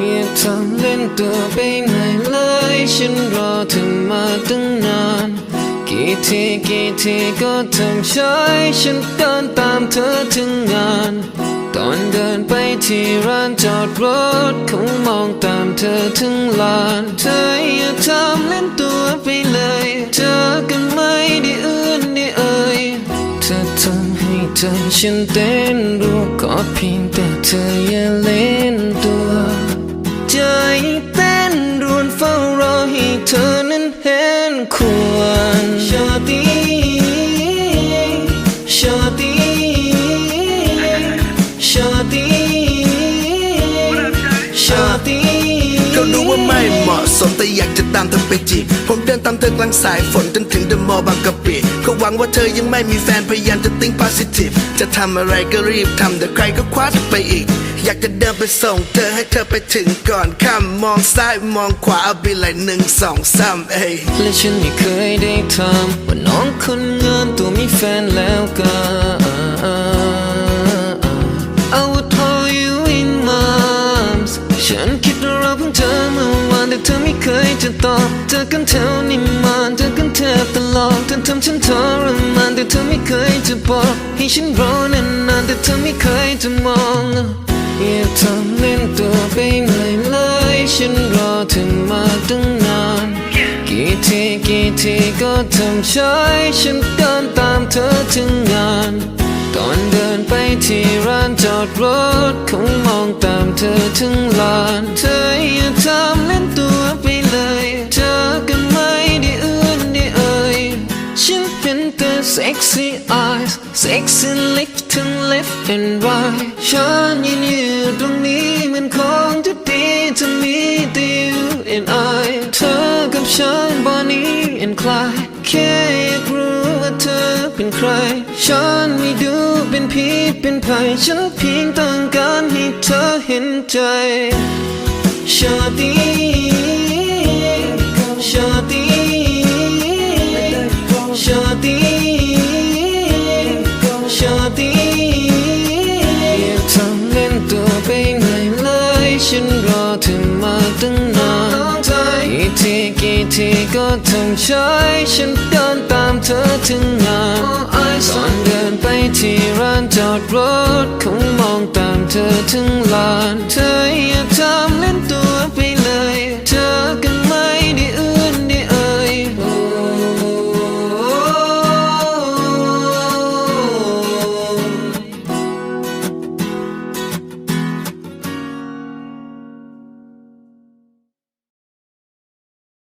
อย่าทำเล่นตัวไปไหนเลย ฉันรอเธอมาตั้งนาน กี่ทีกี่ทีก็ทำใช้ฉันเดินตามเธอถึงงาน ตอนเดินไปที่ร้านจอดรถคงมองตามเธอถึงลานเธออย่าทำเล่นตัวไปเลย เธอกันไม่ได้อื้อนได้เอ่ยเธอทำให้ใจฉันเต้นรัวขอเพียงแต่เธออย่าเล่นตัว เต้นรวนเฝ้ารอให้เธอนั้นเห็นควรชาตีชาตีชาตีชาตีก็รู้ว่าไม่เหมาะสมแต่อยากจะตามเธอไปจีบผมเดินตามเธอกลางสายฝนจนถึงเดอะมอลล์บางกะปิก็ หวังว่าเธอยังไม่มีแฟนพยายามจะติ้ง positive จะทำอะไรก็รีบทำแต่ใครก็คว้าเธอไปอีก อยากจะเดินไปส่งเธอให้เธอไปถึงก่อนข้ามมองซ้ายมองขวาเอาไปเลยหนึ่งสองสามเอ้ยและฉันไม่เคยได้ทำว่าน้องคนงานตัวมีแฟนแล้วกัน ยจะตอบเจอกันแถวนิมานเจอกันแทบตลอดเธอทำฉันทรมานแต่เธอไม่เคยจะบอกให้ฉันรอนานๆแต่เธอไม่เคยจะมองอย่าทำเล่นตัวไปเลยเลยฉันรอเธอมาตั้งนานกี่ทีกี่ทีก็ทำใช้ฉันเดินตามเธอถึงงาน ตอนเดินไปที่ร้านจอดรถคงมองตา sexy eyes sexy lips ทั้ง left and right ฉันยืนอยู่ตรงนี้มันคงจะดีจะมีแต่ you and I เธอกับฉันบอนนี้ and Clyde แค่อยากรู้ว่าเธอเป็นใคร ฉันไม่ดูเป็นผีเป็นภัยฉันเพียงต้องการให้เธอเห็นใจชาตี ทีกี่ทีก็ทำใช้ฉันเดินตามเธอถึงงานตอนเดินไปที่ร้านจอดรถคงมองตามเธอถึงลานเธอ